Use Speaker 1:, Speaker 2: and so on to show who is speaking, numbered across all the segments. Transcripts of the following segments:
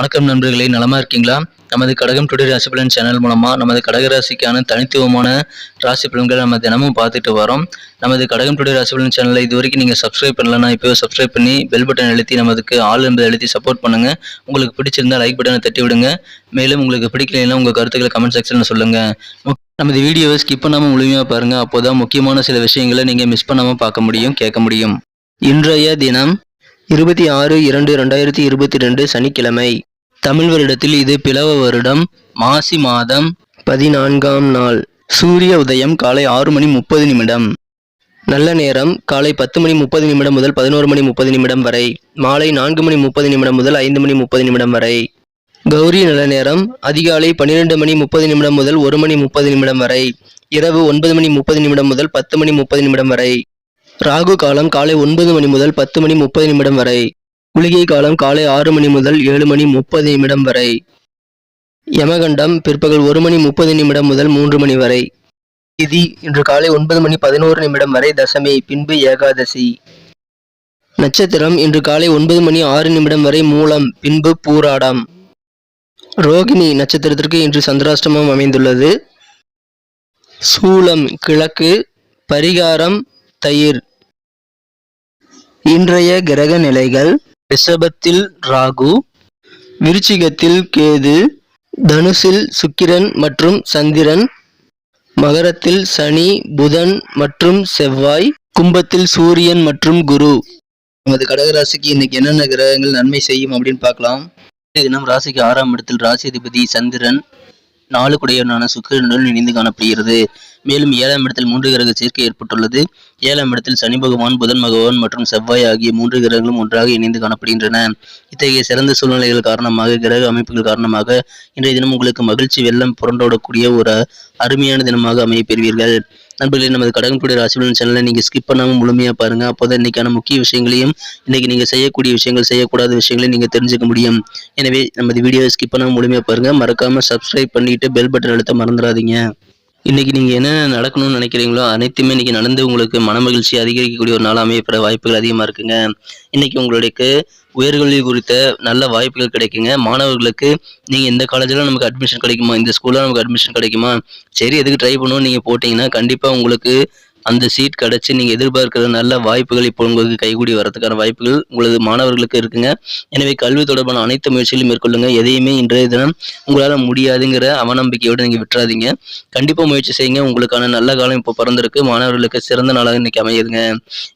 Speaker 1: வணக்கம் நண்பர்களே நலமா இருக்கீங்களா? நமது கடகம் டுடே ராசி பலன் சேனல் மூலமா நமது கடக ராசிக்கான தனித்துவமான ராசி பலன்களை நம்ம தினமும் பார்த்துட்டு வரோம். நமது கடகம் டுடே ராசி பலன் சேனலை இது வரைக்கும் நீங்கள் சப்ஸ்கிரைப் பண்ணலன்னா இப்போ சப்ஸ்கிரைப் பண்ணி பெல் பட்டன் அழுத்தி நமதுக்கு ஆள் என்பதை அழுத்தி சப்போர்ட் பண்ணுங்க. உங்களுக்கு பிடிச்சிருந்தால் லைக் பட்டனை தட்டி விடுங்க. மேலும் உங்களுக்கு பிடிக்கலைன்னா உங்கள் கருத்துக்களை கமெண்ட் செக்ஷனில் சொல்லுங்க. நமது வீடியோவை ஸ்கிப் பண்ணாமல் முழுமையாக பாருங்கள் அப்போதான் முக்கியமான சில விஷயங்களை நீங்கள் மிஸ் பண்ணாமல் பார்க்க முடியும் கேட்க முடியும். இன்றைய தினம் இருபத்தி ஆறு இரண்டு ரெண்டாயிரத்தி இருபத்தி ரெண்டு சனிக்கிழமை. தமிழ் வருடத்தில் இது பிளவ வருடம் மாசி மாதம் பதினான்காம் நாள் சூரிய உதயம் காலை ஆறு மணி முப்பது நிமிடம் நல்ல நேரம் காலை பத்து மணி முப்பது நிமிடம் முதல் பதினோரு மணி முப்பது நிமிடம் வரை மாலை நான்கு மணி முப்பது நிமிடம் முதல் ஐந்து மணி முப்பது நிமிடம் வரை கௌரி நல்ல நேரம் அதிகாலை பன்னிரெண்டு மணி முப்பது நிமிடம் முதல் ஒரு மணி முப்பது நிமிடம் வரை இரவு ஒன்பது மணி முப்பது நிமிடம் முதல் பத்து மணி முப்பது நிமிடம் வரை ராகு காலம் காலை ஒன்பது மணி முதல் பத்து மணி முப்பது நிமிடம் வரை குளிகை காலம் காலை ஆறு மணி முதல் ஏழு மணி முப்பது நிமிடம் வரை. யமகண்டம் பிற்பகல் ஒரு மணி முப்பது நிமிடம் முதல் மூன்று மணி வரை. திதி இன்று காலை ஒன்பது மணி பதினோரு நிமிடம் வரை தசமி பின்பு ஏகாதசி. நட்சத்திரம் இன்று காலை ஒன்பது மணி ஆறு நிமிடம் வரை மூலம் பின்பு பூராடம். ரோகிணி நட்சத்திரத்திற்கு இன்று சந்திராஷ்டமம் அமைந்துள்ளது. சூலம் கிழக்கு பரிகாரம் தயிர். இன்றைய கிரக நிலைகள் ரிஷபத்தில் ராகு விருச்சிகத்தில் கேது தனுசில் சுக்கிரன் மற்றும் சந்திரன் மகரத்தில் சனி புதன் மற்றும் செவ்வாய் கும்பத்தில் சூரியன் மற்றும் குரு. நமது கடகராசிக்கு இன்னைக்கு என்னென்ன கிரகங்கள் நன்மை செய்யும் அப்படின்னு பார்க்கலாம். தினம் ராசிக்கு ஆறாம் இடத்தில் ராசி அதிபதி சந்திரன். நாலு குடையவனான சுக்கிரனுடன் இணைந்து காணப்படுகிறது. மேலும் ஏழாம் இடத்தில் மூன்று கிரக சேர்க்கை ஏற்பட்டுள்ளது. ஏழாம் இடத்தில் சனி பகவான் புதன் பகவான் மற்றும் செவ்வாய் ஆகிய மூன்று கிரகங்களும் ஒன்றாக இணைந்து காணப்படுகின்றன. இத்தகைய சிறந்த சூழ்நிலைகள் காரணமாக கிரக அமைப்புகள் காரணமாக இன்றைய தினம் உங்களுக்கு மகிழ்ச்சி வெள்ளம் புரண்டோடக்கூடிய ஒரு அருமையான தினமாக அமைய பெறுவீர்கள். நண்பர்களே நமது கடகன்குடி ராசிபலன் சேனலை நீங்கள் ஸ்கிப் பண்ணாமல் முழுமையாக பாருங்கள் அப்போ தான் இன்றைக்கான முக்கிய விஷயங்களையும் இன்னைக்கு நீங்கள் செய்யக்கூடிய விஷயங்கள் செய்யக்கூடாத விஷயங்களையும் நீங்கள் தெரிஞ்சுக்க முடியும். எனவே நமது வீடியோவை ஸ்கிப் பண்ணாமல் முழுமையாக பாருங்க. மறக்காமல் சப்ஸ்கிரைப் பண்ணிட்டு பெல் பட்டன் அழுத்த மறந்துடாதீங்க. இன்னைக்கு நீங்க என்ன நடக்கணும்னு நினைக்கிறீங்களோ அனைத்துமே இன்னைக்கு நடந்து உங்களுக்கு மனமகிழ்ச்சி அதிகரிக்கக்கூடிய ஒரு நாள் அமையப்பட வாய்ப்புகள் அதிகமா இருக்குங்க. இன்னைக்கு உங்களுக்கு உயர்கல்வி குறித்த நல்ல வாய்ப்புகள் கிடைக்குங்க. மாணவர்களுக்கு நீங்க இந்த காலேஜ்ல நமக்கு அட்மிஷன் கிடைக்குமா? இந்த ஸ்கூல்ல நமக்கு அட்மிஷன் கிடைக்குமா? சரி எதுக்கு ட்ரை பண்ணுவோம் நீங்க போட்டீங்கன்னா கண்டிப்பா உங்களுக்கு அந்த சீட் கிடைச்சி நீங்கள் எதிர்பார்க்கிற நல்ல வாய்ப்புகள் இப்போ உங்களுக்கு கைகூடி வரதுக்கான வாய்ப்புகள் உங்களது மாணவர்களுக்கு இருக்குங்க. எனவே கல்வி தொடர்பான அனைத்து முயற்சிகளையும் மேற்கொள்ளுங்க. எதையுமே இன்றைய தினம் உங்களால் முடியாதுங்கிற அவநம்பிக்கையோடு நீங்கள் விட்டுறாதீங்க. கண்டிப்பாக முயற்சி செய்யுங்க. உங்களுக்கான நல்ல காலம் இப்போ பிறந்திருக்கு. மாணவர்களுக்கு சிறந்த நாளாக இன்னைக்கு அமையுதுங்க.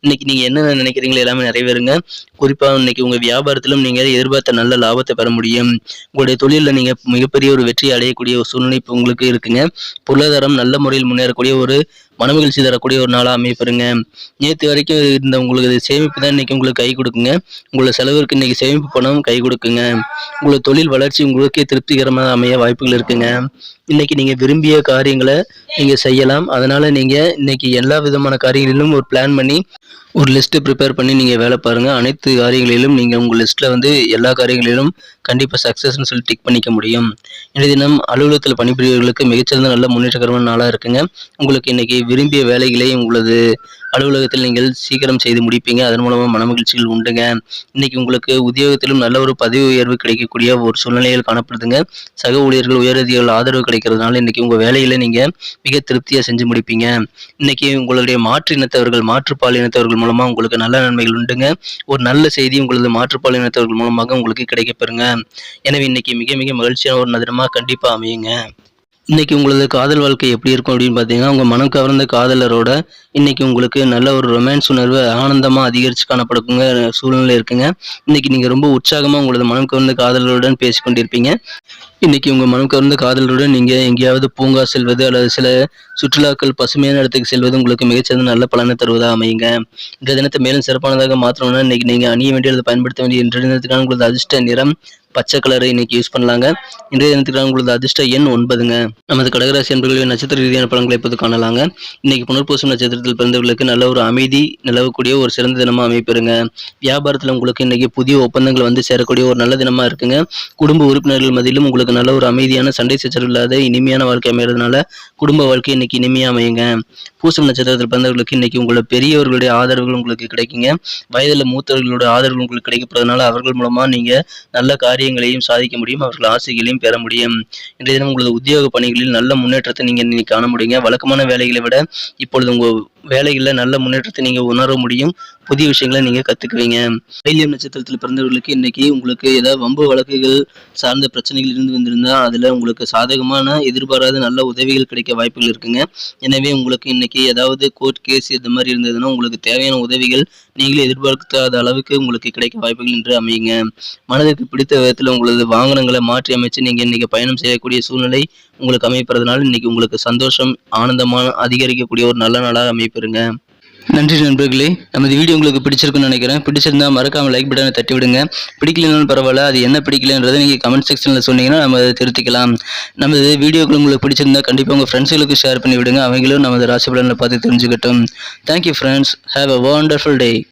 Speaker 1: இன்னைக்கு நீங்கள் என்னென்ன நினைக்கிறீங்களோ எல்லாமே நிறைவேறுங்க. குறிப்பாக இன்னைக்கு உங்கள் வியாபாரத்திலும் நீங்கள் எதிர்பார்த்த நல்ல லாபத்தை பெற முடியும். உங்களுடைய தொழிலில் நீங்கள் மிகப்பெரிய ஒரு வெற்றி அடையக்கூடிய ஒரு சூழ்நிலை இப்போ உங்களுக்கு இருக்குங்க. பொருளாதாரம் நல்ல முறையில் முன்னேறக்கூடிய ஒரு மனமகிழ்ச்சி தரக்கூடிய ஒரு நாளாக அமைப்பெறுங்க நேற்று வரைக்கும் இருந்த உங்களுக்கு சேமிப்பு தான் இன்றைக்கி உங்களுக்கு கை கொடுக்குங்க. உங்களோட செலவிற்கு இன்றைக்கி சேமிப்பு பணம் கை கொடுக்குங்க. உங்களோட தொழில் வளர்ச்சி உங்களுக்கே திருப்திகரமாக அமைய வாய்ப்புகள் இருக்குங்க. இன்னைக்கு நீங்கள் விரும்பிய காரியங்களை நீங்கள் செய்யலாம். அதனால் நீங்கள் இன்றைக்கி எல்லா விதமான காரியங்களிலும் ஒரு பிளான் பண்ணி ஒரு லிஸ்ட்டு ப்ரிப்பேர் பண்ணி நீங்கள் வேலை பாருங்கள் அனைத்து காரியங்களிலும் நீங்கள் உங்கள் லிஸ்ட்டில் வந்து எல்லா காரியங்களிலும் கண்டிப்பாக சக்ஸஸ்ன்னு சொல்லி டிக் பண்ணிக்க முடியும். இன்றைய தினம் அலுவலகத்தில் பணிபுரியவர்களுக்கு மிகச்சிறந்த நல்ல முன்னேற்றகரமான நாளாக இருக்குங்க. உங்களுக்கு இன்றைக்கி விரும்பிய வேலைகளை உங்களது அலுவலகத்தில் நீங்கள் சீக்கிரம் செய்து முடிப்பீங்க. அதன் மூலமாக மனமகிழ்ச்சிகள் உண்டுங்க. இன்னைக்கு உங்களுக்கு உத்தியோகத்திலும் நல்ல ஒரு பதவி உயர்வு கிடைக்கக்கூடிய ஒரு சூழ்நிலையில் காணப்படுதுங்க. சக ஊழியர்கள் உயரதிகள் ஆதரவு கிடைக்கிறதுனால இன்னைக்கு உங்கள் வேலையில் நீங்கள் மிக திருப்தியாக செஞ்சு முடிப்பீங்க. இன்னைக்கு உங்களுடைய மாற்று இனத்தவர்கள் மாற்றுப்பால் இனத்தவர்கள் மூலமாக உங்களுக்கு நல்ல நன்மைகள் உண்டுங்க. ஒரு நல்ல செய்தி உங்களது மாற்றுப்பால் இனத்தவர்கள் மூலமாக உங்களுக்கு கிடைக்கப்பெறுங்க. எனவே இன்னைக்கு மிக மிக மகிழ்ச்சியான ஒரு தினமா கண்டிப்பாக அமையுங்க. இன்னைக்கு உங்களது காதல் வாழ்க்கை எப்படி இருக்கும் அப்படின்னு பார்த்தீங்கன்னா உங்கள் மனம் கவர்ந்த காதலரோட இன்னைக்கு உங்களுக்கு நல்ல ஒரு ரொமான்ஸ் உணர்வு ஆனந்தமாக அதிகரித்து காணப்படுங்க சூழ்நிலை இருக்குங்க. இன்னைக்கு நீங்கள் ரொம்ப உற்சாகமாக உங்களது மனம் கவர்ந்த காதலருடன் பேசிக்கொண்டிருப்பீங்க. இன்னைக்கு உங்கள் மனம் கவர்ந்த காதலருடன் நீங்கள் எங்கேயாவது பூங்கா செல்வது அல்லது சில சுற்றுலாக்கள் பசுமையான இடத்துக்கு செல்வது உங்களுக்கு மிகச்சிறந்த நல்ல பலனை தருவதாக அமையுங்க. இந்த தினத்தை மேலும் சிறப்பானதாக மாற்றணும்னா இன்னைக்கு நீங்கள் அணிய வேண்டிய அல்லது பயன்படுத்த வேண்டிய இன்றைய தினத்துக்கான உங்களது அதிர்ஷ்ட நிறம் பச்சை கலரை இன்னைக்கு யூஸ் பண்ணலாங்க. இன்றைய தினத்துக்கான உங்களது அதிர்ஷ்ட எண் ஒன்பதுங்க. நமது கடகராசி என்பர்களின் நட்சத்திர ரீதியான பலன்களை இப்போது காணலாங்க. இன்னைக்கு புனர்பூசம் நட்சத்திரத்தில் பிறந்தவர்களுக்கு நல்ல ஒரு அமைதி நிலவக்கூடிய ஒரு சிறந்த தினமாக அமைப்பெறுங்க. வியாபாரத்தில் உங்களுக்கு இன்னைக்கு புதிய ஒப்பந்தங்கள் வந்து சேரக்கூடிய ஒரு நல்ல தினமாக இருக்குங்க. குடும்ப உறுப்பினர்கள் மத்தியிலும் உங்களுக்கு நல்ல ஒரு அமைதியான சண்டை சச்சரவு இல்லாத இனிமையான வாழ்க்கை அமைகிறதுனால குடும்ப வாழ்க்கை இன்னைக்கு இனிமையாக அமையுங்க. பூசம் நட்சத்திரத்தில் பிறந்தவர்களுக்கு இன்னைக்கு உங்களோட பெரியவர்களுடைய ஆதரவுகள் உங்களுக்கு கிடைக்குங்க. வயதில் மூத்தவர்களோட ஆதரவு உங்களுக்கு கிடைக்கப்படுறதுனால அவர்கள் மூலமாக நீங்கள் நல்ல காரியம் காரியங்களையும் சாதிக்க முடியும் அவர்கள் ஆசைகளையும் பெற முடியும். இன்றைய தினம் உங்களது உத்தியோக பணிகளில் நல்ல முன்னேற்றத்தை நீங்க இன்னைக்கு காண முடியுங்க. வழக்கமான வேலைகளை விட இப்பொழுது உங்க வேலைகளில் நல்ல முன்னேற்றத்தை நீங்கள் உணர முடியும். புதிய விஷயங்களை நீங்கள் கற்றுக்குவீங்க தைலியம் நட்சத்திரத்தில் பிறந்தவர்களுக்கு இன்றைக்கி உங்களுக்கு ஏதாவது வம்பு வழக்குகள் சார்ந்த பிரச்சனைகள் இருந்து வந்திருந்தால் அதில் உங்களுக்கு சாதகமான எதிர்பாராத நல்ல உதவிகள் கிடைக்க வாய்ப்புகள் இருக்குங்க. எனவே உங்களுக்கு இன்றைக்கி ஏதாவது கோர்ட் கேஸ் இந்த மாதிரி இருந்ததுன்னா உங்களுக்கு தேவையான உதவிகள் நீங்களே எதிர்பார்க்காத அளவுக்கு உங்களுக்கு கிடைக்க வாய்ப்புகள் என்று அமையுங்க. மனதுக்கு பிடித்த விதத்தில் உங்களது வாகனங்களை மாற்றி அமைச்சு நீங்கள் இன்றைக்கி பயணம் செய்யக்கூடிய சூழ்நிலை உங்களுக்கு அமைப்பறதுனால இன்றைக்கி உங்களுக்கு சந்தோஷம் ஆனந்தமான அதிகரிக்கக்கூடிய ஒரு நல்ல நாளாக அமைப்பெறுங்க நன்றி நண்பர்களே. நமது வீடியோ உங்களுக்கு பிடிச்சிருக்குன்னு நினைக்கிறேன். பிடிச்சிருந்தா மறக்காம லைக் பட்டனை தட்டி விடுங்க பிடிக்கலனாலும் பரவாயில்ல அது என்ன பிடிக்கலன்றதை நீங்கள் கமெண்ட் செக்ஷனில் சொன்னீங்கன்னா நம்ம அதை திருத்திக்கலாம். நமது வீடியோக்கள் உங்களுக்கு பிடிச்சிருந்தா கண்டிப்பாக உங்கள் ஃப்ரெண்ட்ஸுகளுக்கு ஷேர் பண்ணி விடுங்க அவங்களும் நமது ராசி பலனில் பார்த்து தெரிஞ்சுக்கட்டும். Thank you friends have a wonderful day